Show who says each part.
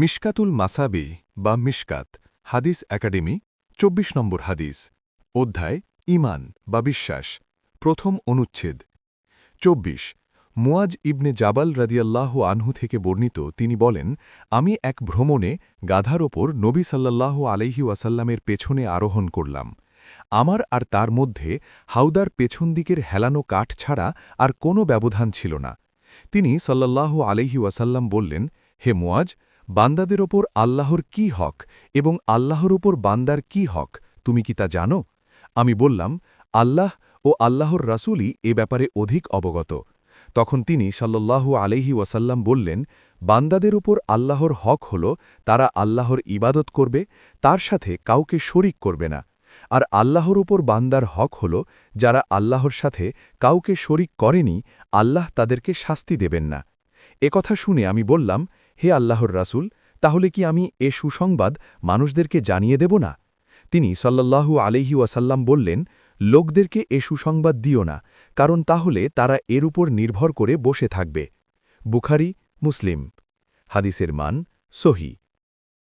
Speaker 1: মিশকাতুল মাসাবি বা মিশকাত, হাদিস একাডেমি ২৪ নম্বর হাদিস, অধ্যায় ইমান বা বিশ্বাস, প্রথম অনুচ্ছেদ। ২৪ মুয়াজ ইবনে জাবাল রাদিয়াল্লাহ আনহু থেকে বর্ণিত, তিনি বলেন, আমি এক ভ্রমণে গাধার ওপর নবী সাল্লাল্লাহু আলাইহি ওয়াসাল্লামের পেছনে আরোহণ করলাম। আমার আর তার মধ্যে হাউদার পেছন দিকের হেলানো কাঠ ছাড়া আর কোনো ব্যবধান ছিল না। তিনি সাল্লাল্লাহু আলাইহি ওয়াসাল্লাম বললেন, হে মুয়াজ বান্দাদের ওপর আল্লাহর কি হক এবং আল্লাহর ওপর বান্দার কি হক, তুমি কি তা জানো? আমি বললাম, আল্লাহ ও আল্লাহর রাসূলই এ ব্যাপারে অধিক অবগত। তখন তিনি সাল্লাল্লাহু আলাইহি ওয়াসাল্লাম বললেন, বান্দাদের উপর আল্লাহর হক হল, তারা আল্লাহর ইবাদত করবে, তার সাথে কাউকে শরিক করবে না। আর আল্লাহর উপর বান্দার হক হল, যারা আল্লাহর সাথে কাউকে শরিক করেনি, আল্লাহ তাদেরকে শাস্তি দেবেন না। একথা শুনে আমি বললাম হে আল্লাহর রাসুল, তাহলে কি আমি এ সুসংবাদ মানুষদেরকে জানিয়ে দেব না? তিনি সাল্লাল্লাহু আলাইহি ওয়াসাল্লাম বললেন, লোকদেরকে এ সুসংবাদ দিও না, কারণ তাহলে তারা এর উপর নির্ভর করে বসে থাকবে। বুখারি, মুসলিম। হাদিসের মান সহি।